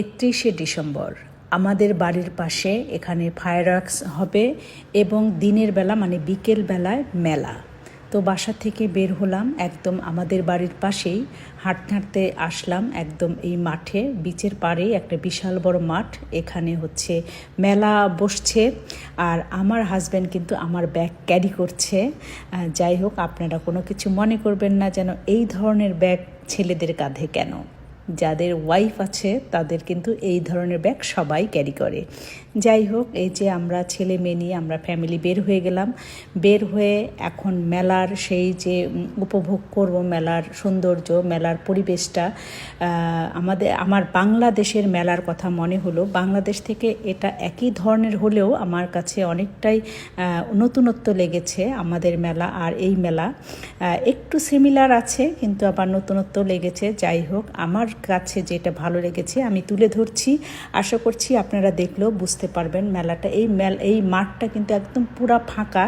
একত্রিশে ডিসেম্বর। আমাদের বাড়ির পাশে এখানে ফায়ারওয়ার্কস হবে এবং দিনের বেলা মানে বিকেল বেলায় মেলা। তো বাসা থেকে বের হলাম, একদম আমাদের বাড়ির পাশেই। হাঁটতে হাঁটতে আসলাম একদম এই মাঠে, বিচের পাড়ে একটা বিশাল বড় মাঠ। এখানে হচ্ছে মেলা বসছে আর আমার হাজব্যান্ড কিন্তু আমার ব্যাগ ক্যারি করছে। যাই হোক, আপনারা কোনো কিছু মনে করবেন না যেন এই ধরনের ব্যাগ ছেলেদের কাঁধে কেন? যাদের ওয়াইফ আছে তাদের কিন্তু এই ধরনের ব্যাগ সবাই ক্যারি করে। যাই হোক, এই যে আমরা ছেলে মেয়ে নিয়ে আমরা ফ্যামিলি বের হয়ে গেলাম। বের হয়ে এখন মেলার সেই যে উপভোগ করব মেলার সৌন্দর্য, মেলার পরিবেশটা আমাদের, আমার বাংলাদেশের মেলার কথা মনে হলো। বাংলাদেশ থেকে এটা একই ধরনের হলেও আমার কাছে অনেকটাই নতুনত্ব লেগেছে আমাদের মেলা আর এই মেলা। একটু সিমিলার আছে, কিন্তু আবার নতুনত্ব লেগেছে। যাই হোক, আমার কাছে যেটা ভালো লেগেছে, আমি তুলে ধরছি। আশা করছি আপনারা দেখলেও বুঝতে পারবেন মেলাটা। এই মেল, এই মাঠটা কিন্তু একদম পুরা ফাঁকা।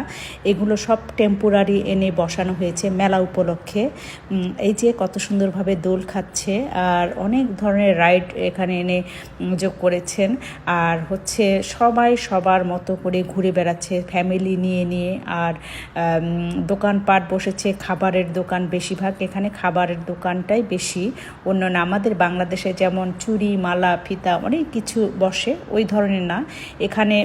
এগুলো সব টেম্পোরারি এনে বসানো হয়েছে মেলা উপলক্ষে। এই যে কত সুন্দরভাবে দোল খাচ্ছে আর অনেক ধরনের রাইড এখানে এনে যোগ করেছেন। আর হচ্ছে সবাই সবার মতো করে ঘুরে বেড়াচ্ছে ফ্যামিলি নিয়ে নিয়ে। আর দোকানপাট বসেছে, খাবারের দোকান বেশিরভাগ। এখানে খাবারের দোকানটাই বেশি। অন্যান্য আমাদের বাংলাদেশে যেমন চুরি মালা, ফিতা অনেক কিছু বসে, ওই ধরনের না। এখানে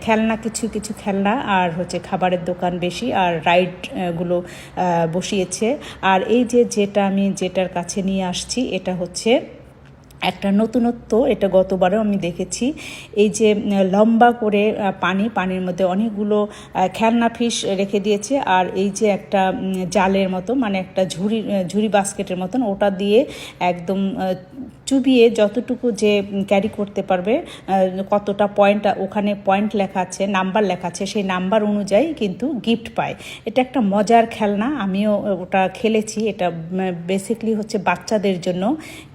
খেলনা কিছু কিছু খেলনা আর হচ্ছে খাবারের দোকান বেশি আর রাইড আহ, গুলো বসিয়েছে। আর এই যে যেটা আমি যেটার কাছে নিয়ে আসছি এটা হচ্ছে একটা নতুনত্ব এটা গতবারও আমি দেখেছি। এই যে লম্বা করে পানি পানির মধ্যে অনেকগুলো খেলনা ফিশ রেখে দিয়েছে। আর এই যে একটা জালের মতো মানে একটা ঝুড়ি ঝুড়ি বাস্কেটের মতন ওটা দিয়ে একদম চুবিয়ে যতটুকু যে ক্যারি করতে পারবে কতটা পয়েন্ট ওখানে পয়েন্ট লেখা আছে নাম্বার লেখা আছে, সেই নাম্বার অনুযায়ী কিন্তু গিফট পায়। এটা একটা মজার খেলনা, আমিও ওটা খেলেছি। এটা বেসিকলি হচ্ছে বাচ্চাদের জন্য।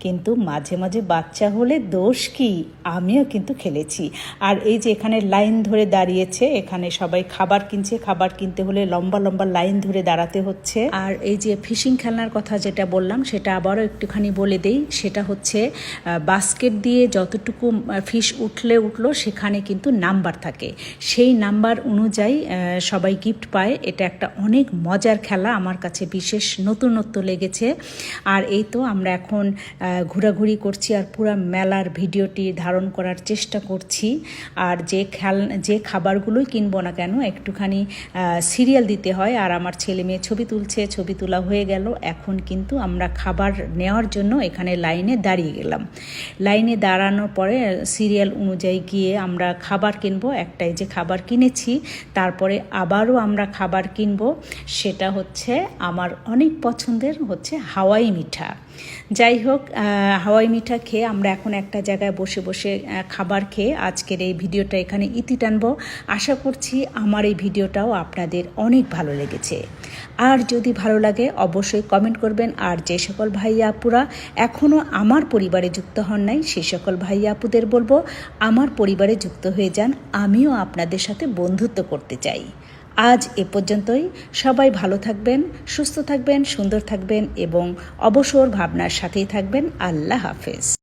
কিন্তু মাঝে মাঝে বাচ্চা হলে দোষ কি? আমিও কিন্তু খেলেছি। আর এই যে এখানে লাইন ধরে দাঁড়িয়েছে, এখানে সবাই খাবার কিনছে। খাবার কিনতে হলে লম্বা লম্বা লাইন ধরে দাঁড়াতে হচ্ছে। আর এই যে ফিশিং খেলনার কথা যেটা বললাম, সেটা আবারও একটুখানি বলে দেই। সেটা হচ্ছে বাস্কেট দিয়ে যতটুকু ফিশ উঠলে উঠল, সেখানে কিন্তু নাম্বার থাকে। সেই নাম্বার অনুযায়ী সবাই গিফট পায়। এটা একটা অনেক মজার খেলা, আমার কাছে বিশেষ নতুনত্ব লেগেছে। আর এই তো আমরা এখন ঘোরাঘুরি করছি আর পুরো মেলার ভিডিওটি ধারণ করার চেষ্টা করছি। আর যে খেল, যে খাবারগুলোই কিনবো না কেন, একটুখানি সিরিয়াল দিতে হয়। আর আমার ছেলে মেয়ে ছবি তুলছে, ছবি তোলা হয়ে গেল। এখন কিন্তু আমরা খাবার নেওয়ার জন্য এখানে লাইনে দাঁড়িয়ে গেলাম। লাইনে দাঁড়ানোর পরে সিরিয়াল অনুযায়ী গিয়ে আমরা খাবার কিনবো, একটাই যে খাবার কিনেছি, তারপরে আবারও আমরা খাবার কিনবো, সেটা হচ্ছে আমার অনেক পছন্দের হচ্ছে হাওয়াই মিঠা। যাই হোক হাওয়াই মিঠা খেয়ে আমরা এখন একটা জায়গায় বসে বসে খাবার খেয়ে আজকের এই ভিডিওটা এখানে ইতি টানবো। আশা করছি আমার এই ভিডিওটাও আপনাদের অনেক ভালো লেগেছে। আর যদি ভালো লাগে, অবশ্যই কমেন্ট করবেন। আর যে সকল ভাইয়া আপুরা এখনও আমার পরিবারে যুক্ত হন নাই, সে সকল ভাই আপুদের বলব, আমার পরিবারে যুক্ত হয়ে যান, আমিও আপনাদের সাথে বন্ধুত্ব করতে চাই। আজ এ পর্যন্তই, সবাই ভালো থাকবেন, সুস্থ থাকবেন, সুন্দর থাকবেন এবং অবসর ভাবনার সাথেই থাকবেন। আল্লাহ হাফেজ।